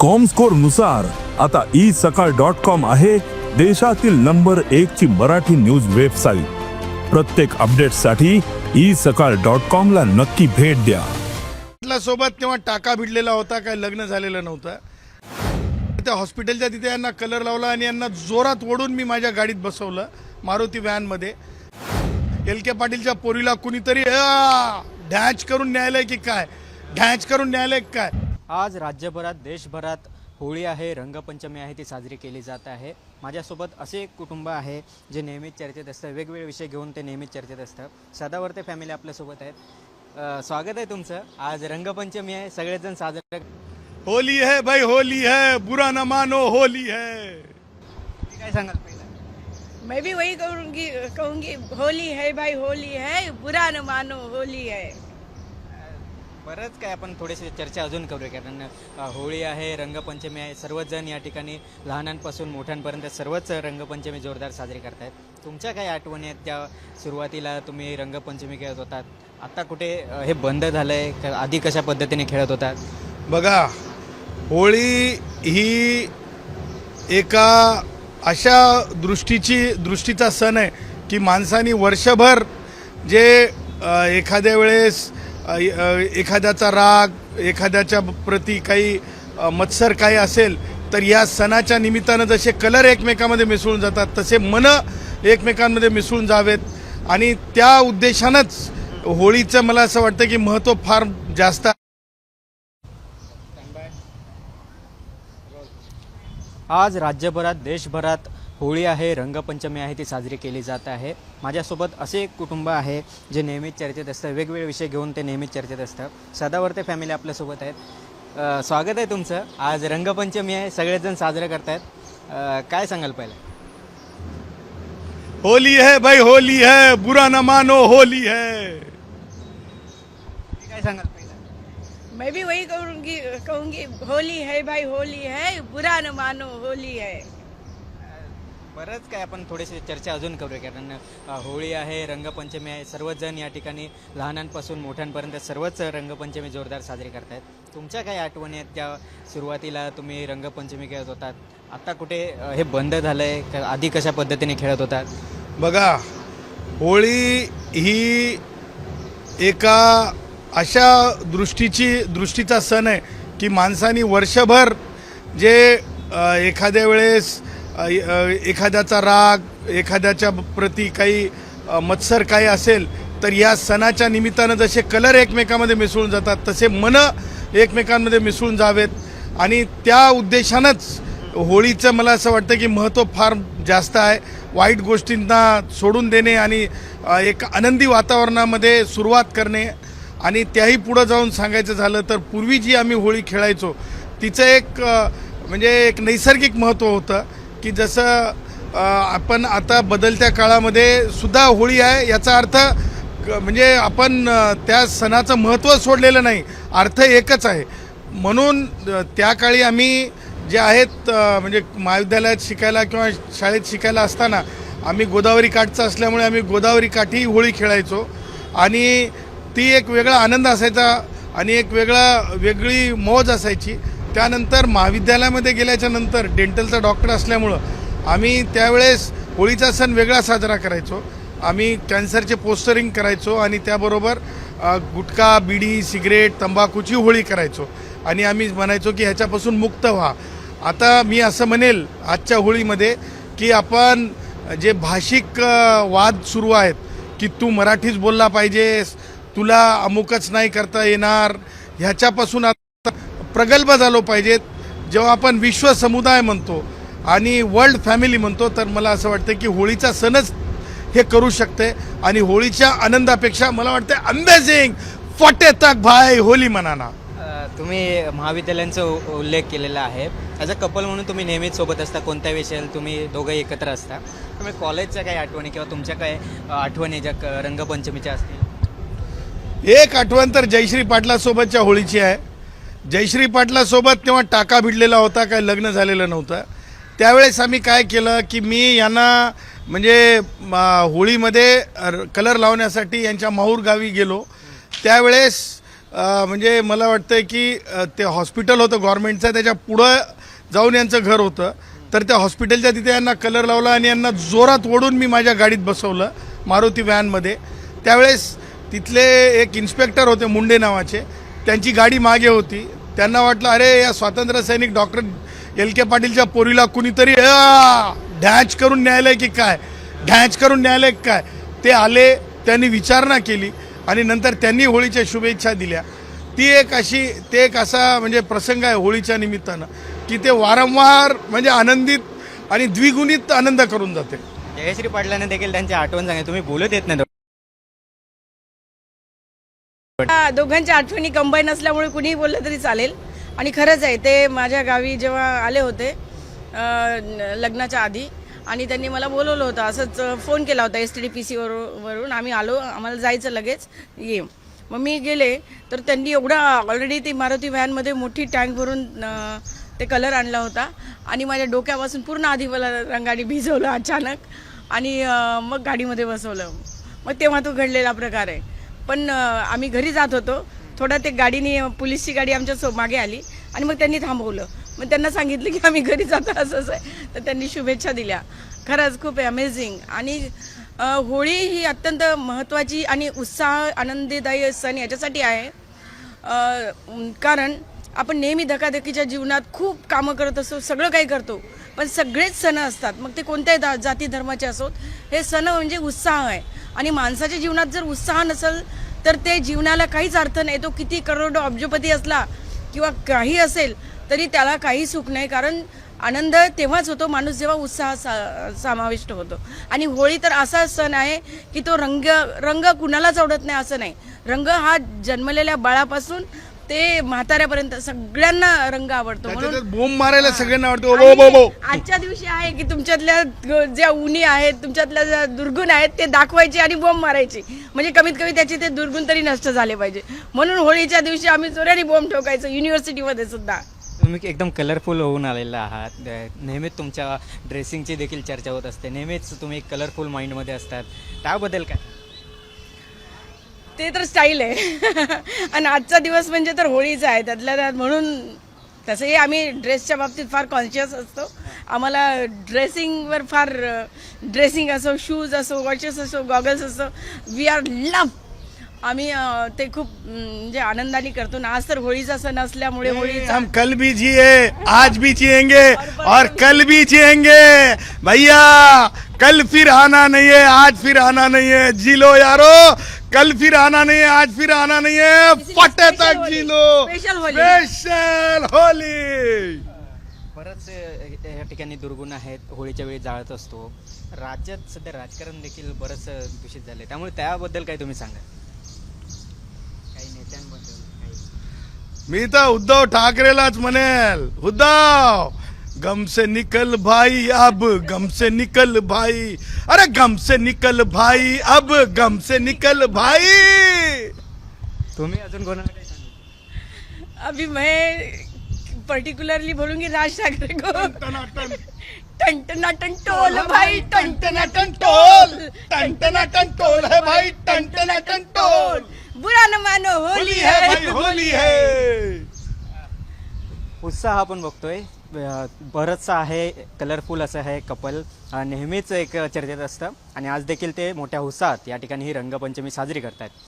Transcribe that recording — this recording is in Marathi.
कॉमस्कोरनुसार आता ई सकाळ डॉट कॉम आहे देशातील नंबर एक ची मराठी न्यूज वेबसाईट प्रत्येक अपडेटसाठी ई सकाळ डॉट कॉम ला नक्की भेट द्या. सोबत तेव्हा टाका भिडलेला होता काय लग्न झालेलं नव्हतं. त्या हॉस्पिटलच्या तिथे यांना कलर लावला आणि यांना जोरात ओढून मी माझ्या गाडीत बसवलं मारुती व्हॅनमध्ये एल के पाटीलच्या पोरीला कुणीतरी ढॅच डॅच करून न्यायालय की काय? डॅच करून न्यायालय की काय? आज राज्यभरात देशभरात होळी आहे रंगपंचमी आहे ती साजरी केली जात आहे. माझ्यासोबत असे एक कुटुंब आहे जे नेहमीच चर्चेत असतं. वेगवेगळे विषय घेऊन ते नेहमीच चर्चेत असतं. सदावर्ते फॅमिली आपल्यासोबत आहेत. स्वागत आहे तुमचं. आज रंगपंचमी आहे. सगळेजण साजरे होली है भाई होली है. बुरा न मानो होली है. काय सांगाल पहिलं? मैं भी वही कहूंगी कहूंगी होली है भाई होली है. बुरा न मानो होली है. बरंच काय आपण थोडीशी चर्चा अजून करूया कारण होळी आहे रंगपंचमी आहे सर्वच जण या ठिकाणी लहानांपासून मोठ्यांपर्यंत सर्वच रंगपंचमी जोरदार साजरी करतायत. तुमच्या काही आठवणी आहेत त्या सुरुवातीला तुम्ही रंगपंचमी खेळत होतात? आता कुठे हे बंद झालं आहे आधी कशा पद्धतीने खेळत होतात? बघा होळी ही एका अशा दृष्टीची दृष्टीचा सण आहे की माणसानी वर्षभर जे एखाद्या वेळेस एखाद्याचा राग एखाद्याच्या प्रती काही मत्सर काही असेल तर या सणाच्या निमित्तानं जसे कलर एकमेकामध्ये मिसळून जातात तसे मन एकमेकांमध्ये मिसळून जावेत. आणि त्या उद्देशानंच होळीचं मला असं वाटतं की महत्त्व फार जास्त आज राज्यभरात देशभरात होळी आहे रंगपंचमी आहे ती साजरी केली जात आहे. माझ्यासोबत असे एक कुटुंब आहे जे नेहमीच चर्चेत असतं. वेगवेगळे विषय घेऊन ते नेहमीच चर्चेत असतं. सदावर्ते फॅमिली आपल्यासोबत आहेत. स्वागत आहे तुमचं. आज रंगपंचमी आहे सगळेजण साजरे करतायत. काय सांगाल पहिलं? होली है भाई होली है. बुरा न मानो होली है. काय सांगाल पहिलं? मैं भी वही कहूंगी कहूंगी होली है भाई होली है. बुरा न मानो होली है. बरंच काय आपण थोडेसे चर्चा अजून करूया कारण होळी आहे रंगपंचमी आहे सर्वच जण या ठिकाणी लहानांपासून मोठ्यांपर्यंत सर्वच रंगपंचमी जोरदार साजरी करतायत. तुमच्या काही आठवणी आहेत त्या सुरुवातीला तुम्ही रंगपंचमी खेळत होतात? आता कुठे हे बंद झालं आहे आधी कशा पद्धतीने खेळत होतात? बघा होळी ही एका अशा दृष्टीची दृष्टीचा सण आहे की माणसानी वर्षभर जे एखाद्या वेळेस एखाद्याचा राग एखाद्याच्या प्रती काही मत्सर काही असेल तर या सणाच्या निमित्तानं जसे कलर एकमेकामध्ये मिसळून जातात तसे मन एकमेकांमध्ये मिसळून जावेत. आणि त्या उद्देशानंच होळीचं मला असं वाटतं की महत्त्व फार जास्त आहे. वाईट गोष्टींना सोडून देणे आणि एक आनंदी वातावरणामध्ये सुरुवात करणे. आणि त्याही पुढं जाऊन सांगायचं झालं तर पूर्वी जी आम्ही होळी खेळायचो तिचं एक म्हणजे एक नैसर्गिक महत्त्व होतं. की जसं आपण आता बदलत्या काळामध्ये सुद्धा होळी आहे याचा अर्थ म्हणजे आपण त्या सणाचं महत्त्व सोडलेलं नाही अर्थ एकच आहे. म्हणून त्या काळी आम्ही जे आहेत म्हणजे महाविद्यालयात शिकायला किंवा शाळेत शिकायला असताना आम्ही गोदावरी काठचं असल्यामुळे आम्ही गोदावरी काठी होळी खेळायचो. आणि ती एक वेगळा आनंद असायचा आणि एक वेगळा वेगळी मौज असायची. त्यानंतर महाविद्यालयामध्ये गेल्याच्यानंतर डेंटलचा डॉक्टर असल्यामुळं आम्ही त्यावेळेस होळीचा सण वेगळा साजरा करायचो. आम्ही कॅन्सरचे पोस्टरिंग करायचो आणि त्याबरोबर गुटखा बिडी सिगरेट तंबाखूची होळी करायचो. आणि आम्ही म्हणायचो की ह्याच्यापासून मुक्त व्हा. आता मी असं म्हणेल आजच्या होळीमध्ये की आपण जे भाषिक वाद सुरू आहेत की तू मराठीच बोलला पाहिजेस तुला अमुकच नाही करता येणार ह्याच्यापासून प्रगल्भ झालो पाहिजेत. जेव्हा आपण विश्व समुदाय म्हणतो आणि वर्ल्ड फॅमिली म्हणतो तर मला असं वाटतं की होळीचा सणच हे करू शकते. आणि होळीच्या आनंदापेक्षा मला वाटतं अमेझिंग फटे तक भाई होली मनाना. तुम्ही महाविद्यालयांचा उल्लेख केलेला आहे. ॲज अ कपल म्हणून तुम्ही नेहमीच सोबत असता कोणत्या विषयाला तुम्ही दोघं एकत्र असता. त्यामुळे कॉलेजच्या काही आठवणी किंवा तुमच्या काय आठवणी ज्या रंगपंचमीच्या असतील? एक आठवण तर जयश्री पाटलासोबतच्या होळीची आहे. जयश्री पाटलासोबत तेव्हा टाका भिडलेला होता काय लग्न झालेलं नव्हतं. त्यावेळेस आम्ही काय केलं की मी यांना म्हणजे होळीमध्ये र- कलर लावण्यासाठी यांच्या माहूर गावी गेलो. त्यावेळेस म्हणजे मला वाटतं की ते हॉस्पिटल होतं गव्हर्मेंटचं त्याच्या पुढं जाऊन यांचं घर होतं. तर त्या हॉस्पिटलच्या तिथे यांना कलर लावला आणि यांना जोरात ओढून मी माझ्या गाडीत बसवलं मारुती व्हॅनमध्ये. त्यावेळेस तिथले एक इन्स्पेक्टर होते मुंडे नावाचे त्यांची गाडी मागे होती. त्यांना वाटलं अरे या स्वातंत्र्य सैनिक डॉक्टर एल के पाटीलच्या पोरीला कुणीतरी ढॅच करून न्यायालय की काय? ढॅच करून न्यायालय काय? ते आले त्यांनी विचारणा केली आणि नंतर त्यांनी होळीच्या शुभेच्छा दिल्या. ती एक अशी ते एक असा म्हणजे प्रसंग आहे होळीच्या निमित्तानं की ते वारंवार म्हणजे आनंदित आणि द्विगुणित आनंद करून जाते. जयश्री पाटलांना देखील त्यांची आठवण सांगा तुम्ही बोलत येत नाही. हा, दोघांच्या आठवणी कंबाईन असल्यामुळे कुणीही बोललं तरी चालेल. आणि खरंच आहे ते माझ्या गावी जेव्हा आले होते लग्नाच्या आधी आणि त्यांनी मला बोलवलं होतं असंच फोन केला होता S T D P C वरून आम्ही आलो आम्हाला जायचं लगेच ये. मग मी गेले तर त्यांनी एवढा ऑलरेडी ती मारुती व्हॅनमध्ये मोठी टँक भरून ते कलर आणला होता आणि माझ्या डोक्यापासून पूर्ण आधी मला रंगाने भिजवलं अचानक आणि मग गाडीमध्ये बसवलं. मग तेव्हा तो घडलेला प्रकार आहे. पण आम्ही घरी जात होतो. थोडं ते गाडीने पोलीसची गाडी आमच्या सो मागे आली आणि मग त्यांनी थांबवलं. मग त्यांना सांगितलं की आम्ही घरी जातो असंच आहे. तर त्यांनी शुभेच्छा दिल्या. खरंच खूप अमेझिंग आणि होळी ही अत्यंत महत्त्वाची आणि उत्साह आनंदीदायी सण याच्यासाठी आहे. कारण आपण नेहमी धकाधकीच्या जीवनात खूप कामं करत असतो सगळं काही करतो. पण सगळेच सण असतात. मग ते कोणत्याही दा जाती धर्माचे असोत. हे सण म्हणजे उत्साह आहे. आणि माणसाच्या जीवनात जर उत्साह नसेल तर ते जीवनाला काहीच अर्थ नाही. तो किती करोडो अब्जपती असला किंवा काही असेल तरी त्याला काही सुख नाही. कारण आनंद तेव्हाच होतो माणूस जेव्हा उत्साह सा समाविष्ट होतो. आणि होळी तर असा सण आहे की तो रंग रंग कुणालाच आवडत नाही असं नाही. रंग हा जन्मलेल्या बाळापासून ते म्हाताऱ्यापर्यंत सगळ्यांना रंग आवडतो. म्हणून बोंब मारायला सगळ्यांना वाटतं ओ बो बो बो. आणि आजच्या दिवशी आहे की तुमच्यातल्या ग- ज्या उणी आहेत तुमच्यातल्या ज्या दुर्गुण आहेत ते दाखवायचे आणि बॉम्ब मारायचे. म्हणजे कमीत कमी त्याचे ते दुर्गुण तरी नष्ट झाले पाहिजे. म्हणून होळीच्या दिवशी आम्ही चोऱ्याने बॉम्ब ठोकायचो युनिव्हर्सिटीमध्ये सुद्धा. तुम्ही एकदम कलरफुल होऊन आलेला आहात. द- नेहमीच तुमच्या ड्रेसिंगची देखील चर्चा होत असते. नेहमीच तुम्ही कलरफुल माइंडमध्ये असतात. त्याबद्दल काय? ते तर स्टाईल आहे. आणि आजचा दिवस म्हणजे तर होळीचा आहे. त्यातल्या त्यात म्हणून तसंही आम्ही ड्रेसच्या बाबतीत फार कॉन्शियस असतो. आम्हाला ड्रेसिंगवर फार ड्रेसिंग असो शूज असो वॉचेस असो गॉगल्स असो वी आर लव आम्ही ते खूप म्हणजे आनंदाने करतो. ना आज तर होळीचा सण असल्यामुळे होळीचा हम कल भी जिए आज भी जिएंगे और कल भी जिएंगे। भैया कल फिर आना नहीं है आज फिर आना नहीं है। जी लो यारो कल फिर आना नहीं है आज फिर आना नहीं है। फटे तक. जी लो. स्पेशल होली। बरंच या ठिकाणी दुर्गुण आहेत होळीच्या वेळी जाळत असतो. राज्यात सध्या राजकारण देखील बरंच दूषित झाले त्यामुळे त्याबद्दल काय तुम्ही सांगा काही नेत्यांबद्दल काही. मी तर उद्धव ठाकरेलाच म्हणेल. उद्धव! गम से निकल भाई अब गम से निकल भाई। अरे गम से निकल भाई अब गम से निकल भाई। तुम्ही अजून कोणाला काही अभी मैं पर्टिकुलरली बोलूंगी राज ठाकरे को टंटनाटन टोल भाई टंटनाटन टोल। टन टोल है भाई टन टोल। बुरा न मानो होली है। भाई होली है। उत्साह आपण बघतोय. बरंचसं आहे कलरफुल असं आहे कपल. नेहमीच एक चर्चेत असतं. आणि आज देखील ते मोठ्या उत्साहात या ठिकाणी ही रंगपंचमी साजरी करतायत.